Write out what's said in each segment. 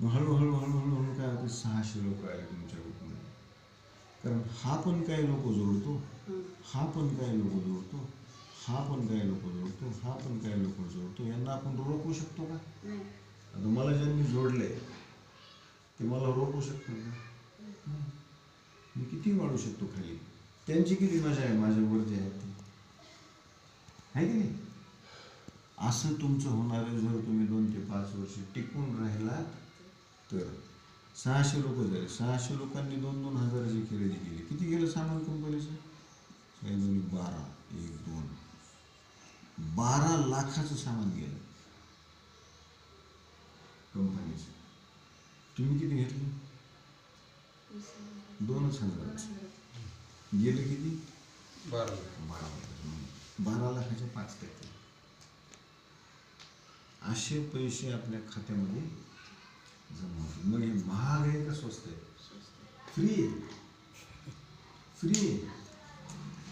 मग हळूहळू हळूहळू हळू काय होते सहाशे लोक आले तुमच्या ग्रुपमध्ये कारण हा पण काही लोक जोडतो? हा पण काही लोक जोडतो? हा पण काही लोक जोडतो? हा पण काही लोक जोडतो? यांना आपण रोखू शकतो का? आता मला ज्यांनी जोडले ते मला रोखू शकतो का. मी किती वाढू शकतो खाली? त्यांची किती मजा आहे? माझ्यावरती आहे ती. आहे की नाही? असं तुमचं होणार आहे जर तुम्ही दोन ते पाच वर्ष टिकून राहिलात. तर सहाशे लोक झाले. सहाशे लोकांनी दोन दोन हजाराची खरेदी केली. किती गेलं सामान कंपनीचं? काही दोन्ही बारा. एक दोन. बारा लाखाचं सामान गेलं. कंपनीचं. तुम्ही किती घेतलं? दोनच हजाराचं. गेलं किती? बरं बारा लाख. बारा लाखाचे पाच टक्के. असे पैसे आपल्या खात्यामध्ये जमा होतात मग हे महाग आहे का स्वस्त आहे फ्री आहे फ्री आहे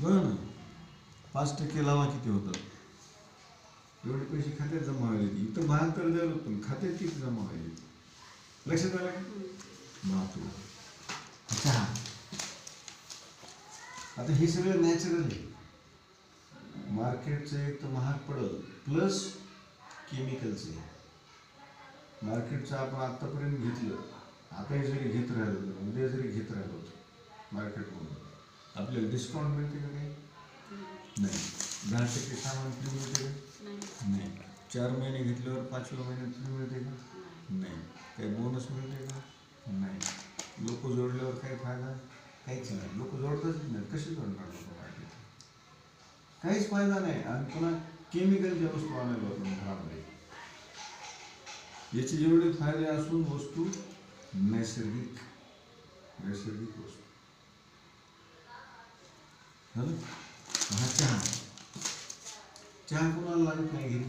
बघा ना. पाच टक्के लावा किती होतात एवढे पैसे खात्यात जमा व्हायला इथं बहात्तर द्यायला पण खात्यात किती जमा व्हायला लक्षात आलं का? आता हे सगळं नॅचरल आहे. मार्केटचं एक तर महाग पडल. प्लस केमिकलचं आहे. मार्केटचं आपण आत्तापर्यंत घेतलं. आताही जरी घेत राहिलो उद्या जरी घेत राहिलो मार्केटमधून आपल्याला डिस्काउंट मिळते का काही नाही दहा टक्के सामान फ्री मिळते का नाही चार महिने घेतल्यावर पाचव्या महिन्यात फ्री मिळते का नाही काही बोनस मिळते का नाही लोक जोडल्यावर काही फ़ायदा काहीच नाही लोक जोडतच नाही कसे जोडणार लोक मार्केट काहीच फ़ायदा नाही आणि पुन्हा केमिकलच्या वस्तू आणायला आपण घरामध्ये याचे जेवढे फ़ायदे असून वस्तू नैसर्गिक नैसर्गिक वस्तू झालं हा चहा चहा कोणाला लागत नाही घरी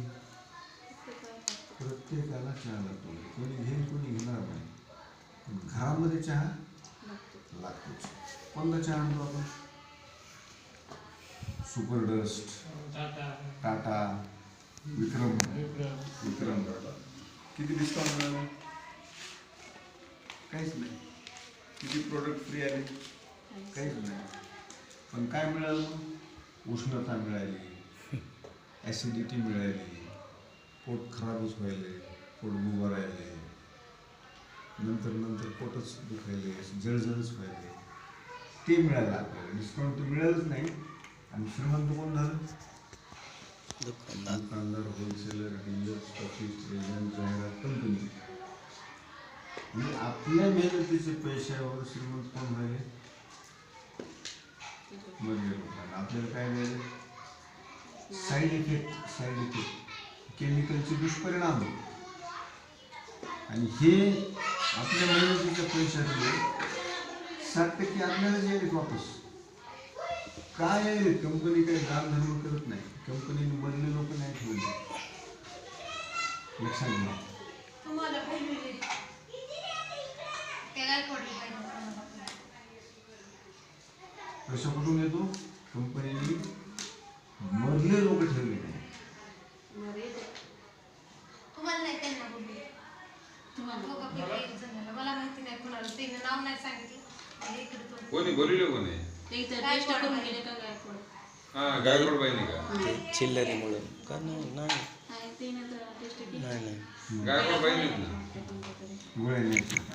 प्रत्येकाला चहा लागतो कोणी घेईल कोणी घेणार नाही घरामध्ये चहा लागतोच कोणता चहा आणतो आपण सुपर डस्ट टाटा विक्रम विक्रम किती डिस्काउंट मिळाला काहीच नाही. किती प्रोडक्ट फ्री आले? काहीच नाही. पण काय मिळालं उष्णता मिळाली. ॲसिडिटी मिळाली. पोट खराबच व्हायले. पोट राहिले. नंतर नंतर पोटच दुखायले. जळजळच व्हायले. ते मिळालं आपल्याला. डिस्काउंट तर मिळालंच नाही. आणि श्रीमंत कोण झालं? दुकानदार. होलसेलर डीलर स्टॉकिस्ट एजंट आपल्या मेहनतीचे पैशावर श्रीमंत कोण झाले मधले आपल्याला काय मिळेल साईड इफेक्ट साईड इफेक्ट केमिकलचे दुष्परिणाम आणि हे आपल्या मेहनतीच्या पैशातले सात टक्के आपल्यालाच येईल वापस काय आहे कंपनी काही दान धर्म करत नाही कंपनीने बनले लोक नाही ठेवले लक्षात घ्या तुम्हाला बोललेले ते काय पडले पाहिजे पैसा कुठून येतो कंपनीने मधले लोक ठेवले नाही तुम्हाला नाही त्यांना बोलले दोघं पैकी एक जणाला. मला माहिती नाही कुणाला त्याने नाव नाही सांगितलं मला इकडे तो- कोणी बोलिले कोणी ते इथं टेस्ट करून गेले का काय कोण? हा गायकवाड बाईने का ते चिल्लरीमुळं का नाही गायकवाड ना